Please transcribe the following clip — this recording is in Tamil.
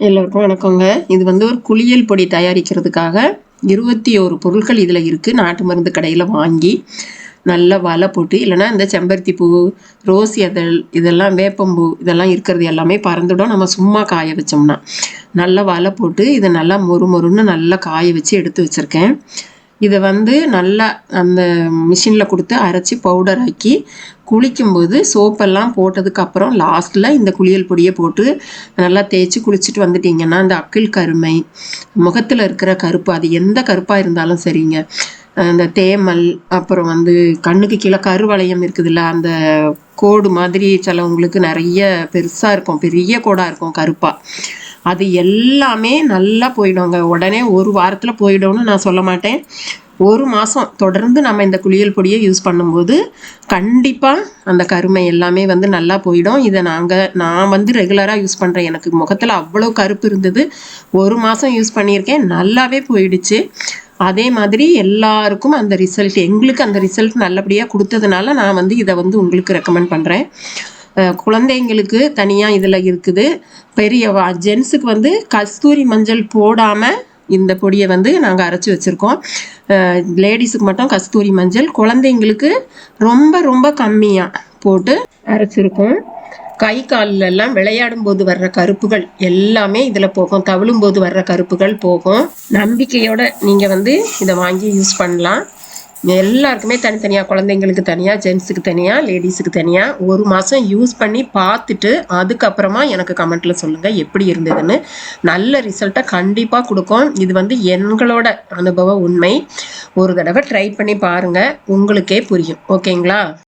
எல்லோருக்கும் வணக்கங்க. இது வந்து ஒரு குளியல் பொடி தயாரிக்கிறதுக்காக இருபத்தி ஒரு பொருட்கள் இதில் இருக்குது நாட்டு மருந்து கடையில் வாங்கி நல்லா வலை போட்டு இல்லைனா இந்த செம்பருத்தி பூ ரோஸ் இதழ் இதெல்லாம் வேப்பம்பூ இதெல்லாம் இருக்கிறது எல்லாமே பறந்துடும். நம்ம சும்மா காய வச்சோம்னா. நல்லா வலை போட்டு இதை நல்லா மொறு மொறுன்னு நல்லா காய வச்சு எடுத்து வச்சுருக்கேன். இதை வந்து நல்லா அந்த மிஷினில் கொடுத்து அரைச்சி பவுடர் ஆக்கி குளிக்கும்போது சோப்பெல்லாம் போட்டதுக்கப்புறம் லாஸ்ட்டில் இந்த குளியல் பொடியை போட்டு நல்லா தேய்ச்சி குளிச்சுட்டு வந்துட்டிங்கன்னா அந்த அக்கில் கருமை முகத்தில் இருக்கிற கருப்பு அது எந்த கருப்பாக இருந்தாலும் சரிங்க. அந்த தேமல் அப்புறம் வந்து கண்ணுக்கு கீழே கருவளையம் இருக்குதுல்ல அந்த கோடு மாதிரி சிலவங்களுக்கு நிறைய பெருசாக இருக்கும் பெரிய கோடாக இருக்கும் கருப்பாக அது எல்லாமே நல்லா போயிடுங்க. உடனே ஒரு வாரத்தில் போயிடும்னு நான் சொல்ல மாட்டேன். ஒரு மாதம் தொடர்ந்து நம்ம இந்த குளியல் பொடியை யூஸ் பண்ணும்போது கண்டிப்பாக அந்த கருமை எல்லாமே வந்து நல்லா போயிடும். இதை நாங்கள் நான் வந்து ரெகுலராக யூஸ் பண்ணுறேன் எனக்கு முகத்தில் அவ்வளோ கருப்பு இருந்தது. ஒரு மாதம் யூஸ் பண்ணியிருக்கேன். நல்லாவே போயிடுச்சு. அதே மாதிரி எல்லாருக்கும் அந்த ரிசல்ட் எங்களுக்கு அந்த ரிசல்ட் நல்லபடியாக கொடுத்ததுனால நான் வந்து இதை வந்து உங்களுக்கு ரெக்கமெண்ட் பண்ணுறேன் குழந்தைங்களுக்கு தனியாக இதில் இருக்குது. பெரிய ஜென்ஸுக்கு வந்து கஸ்தூரி மஞ்சள் போடாமல் இந்த பொடியை வந்து நாங்கள் அரைச்சி வச்சுருக்கோம். லேடிஸுக்கு மட்டும் கஸ்தூரி மஞ்சள் குழந்தைங்களுக்கு ரொம்ப ரொம்ப கம்மியாக போட்டு அரைச்சிருக்கோம். கை காலிலெல்லாம் விளையாடும் போது வர்ற கருப்புகள் எல்லாமே இதில் போகும். தவிழும் போது வர்ற கருப்புகள் போகும். நம்பிக்கையோட நீங்கள் வந்து இதை வாங்கி யூஸ் பண்ணலாம். எல்லாருக்குமே தனித்தனியாக குழந்தைங்களுக்கு தனியாக ஜென்ஸுக்கு தனியாக லேடிஸுக்கு தனியாக ஒரு மாதம் யூஸ் பண்ணி பார்த்துட்டு அதுக்கப்புறமா எனக்கு கமெண்ட்டில் சொல்லுங்கள் எப்படி இருந்ததுன்னு. நல்ல ரிசல்ட்டை கண்டிப்பாக கொடுக்கும். இது வந்து எங்களோட அனுபவ உண்மை. ஒரு தடவை ட்ரை பண்ணி பாருங்கள் உங்களுக்கே புரியும். ஓகேங்களா